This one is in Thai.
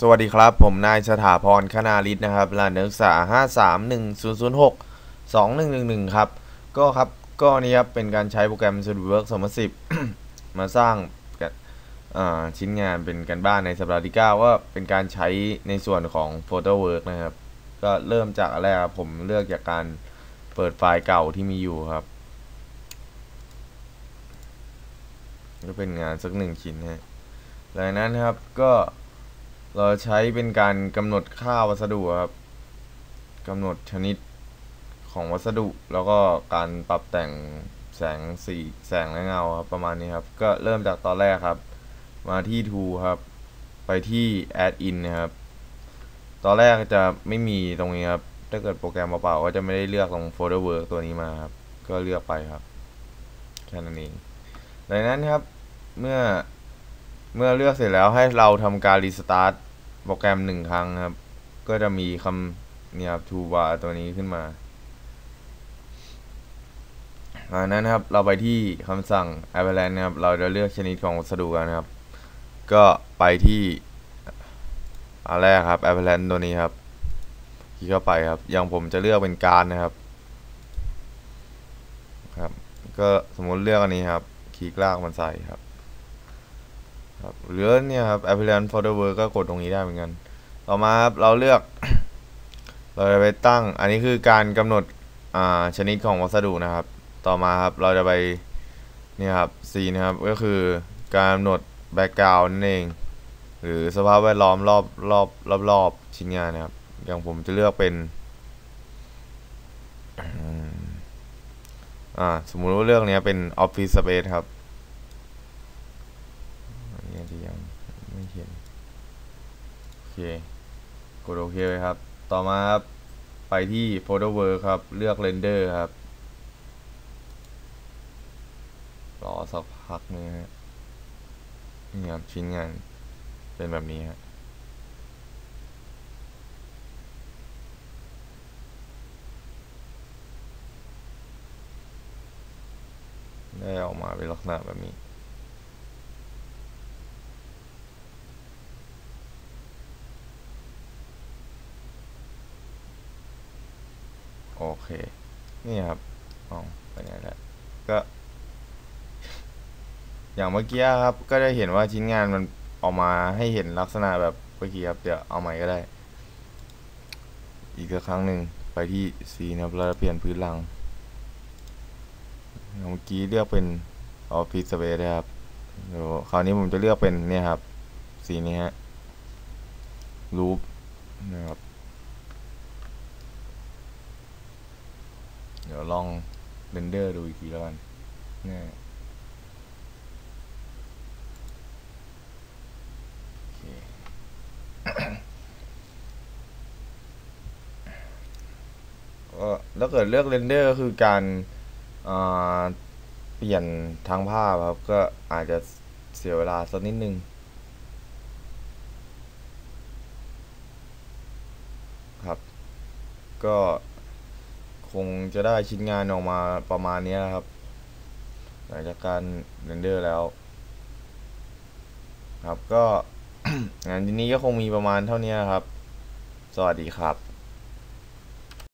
สวัสดีครับ ผมนายสถาพรคณาลิศนะครับรหัสนักศึกษา 531 006 2111 ครับ ก็ครับ ก็นี่ครับ เป็นการใช้โปรแกรม SolidWorks 2010 มาสร้างชิ้นงานเป็นกันบ้านในสัปดาห์ที่ 9 ว่าเป็นการใช้ในส่วนของ PhotoWork นะครับ ก็เริ่มจากอะไรครับ ผมเลือกจากการเปิดไฟล์เก่าที่มีอยู่ครับ ก็เป็นงานสักหนึ่งชิ้นฮะหลังนั้นครับก็ เราใช้เป็นการกำหนดค่าวัสดุครับกำหนดชนิดของวัสดุ แล้วก็การปรับแต่งแสงสีแสงและเงาครับประมาณนี้ครับ ก็เริ่มจากตอนแรกครับ มาที่ Tool ครับ ไปที่ Add in นะครับ ตอนแรกจะไม่มีตรงนี้ครับ ถ้าเกิดโปรแกรมเปล่าๆก็จะไม่ได้เลือกตรง Folder Work ตัวนี้มาครับ ก็เลือกไปครับ แค่นั้นเองดังนั้นครับ เมื่อ เมื่อเลือกเสร็จแล้วให้เราทำการรีสตาร์ทโปรแกรมหนึ่งครั้งครับ ก็จะมีคำเนี่ยครับทูบาตัวนี้ขึ้นมาอันนั้นครับเราไปที่คำสั่ง Avalanche นะครับ เราจะเลือกชนิดของวัสดุกันนะครับ ก็ไปที่อันแรกครับ Avalanche ตัวนี้ครับคลิกเข้าไปครับ อย่างผมจะเลือกเป็นการนะครับครับ ก็สมมติเลือกอันนี้ครับ คลิกลากมันใส่ครับ ครับหรือเนี่ยครับ Appliance Folder Work ก็กดตรงนี้ได้เหมือนกัน ต่อมาครับเราเลือก เราจะไปตั้ง อันนี้คือการกำหนดอ่าชนิดของวัสดุนะครับ ต่อมาครับเราจะไปนี่ครับ C นะครับก็คือการกำหนด Background นั่นเอง หรือสภาพแวดล้อมรอบรอบรอบรอบชิ้นงานนะครับ อย่างผมจะเลือกเป็นอ่าสมมุติว่าเรื่องนี้เป็น Office Space ครับอันนี้ยังไม่ เห็นโอเคกดโอเคเลยครับ ต่อมาครับไปที่ Photo Work ครับ เลือก Render ครับ รอสักพักนึงฮะนี่ครับชิ้นงานเป็นแบบนี้ฮะได้ออกมาเป็นลักษณะแบบนี้ โอเค นี่ครับอ๋อไปไหนแล้วก็ อย่างเมื่อกี้ครับ ก็ได้เห็นว่าชิ้นงานมันออกมาให้เห็นลักษณะแบบเมื่อกี้ครับ เดี๋ยวเอาใหม่ก็ได้ อีกครั้งหนึ่งไปที่สีนะครับเราจะเปลี่ยนพื้นหลังเมื่อกี้เลือกเป็น Office Space นะครับเดี๋ยวคราวนี้ผมจะเลือกเป็นเนี่ยครับ สีนี้ฮะ Loop นะครับ ดี๋ยวลองเรนเดอร์ดูอีกทีแล้วกันเนี่ยถ้าเกิดเลือกเรนเดอร์ก็คือการเปลี่ยนทางภาพครับ ก็อาจจะเสียเวลาสักนิดนึงครับ ก็ คงจะได้ชิ้นงานออกมาประมาณนี้ครับ หลังจากการเรนเดอร์แล้ว ครับก็งานที่นี้ก็คงมีประมาณเท่านี้ครับ สวัสดีครับ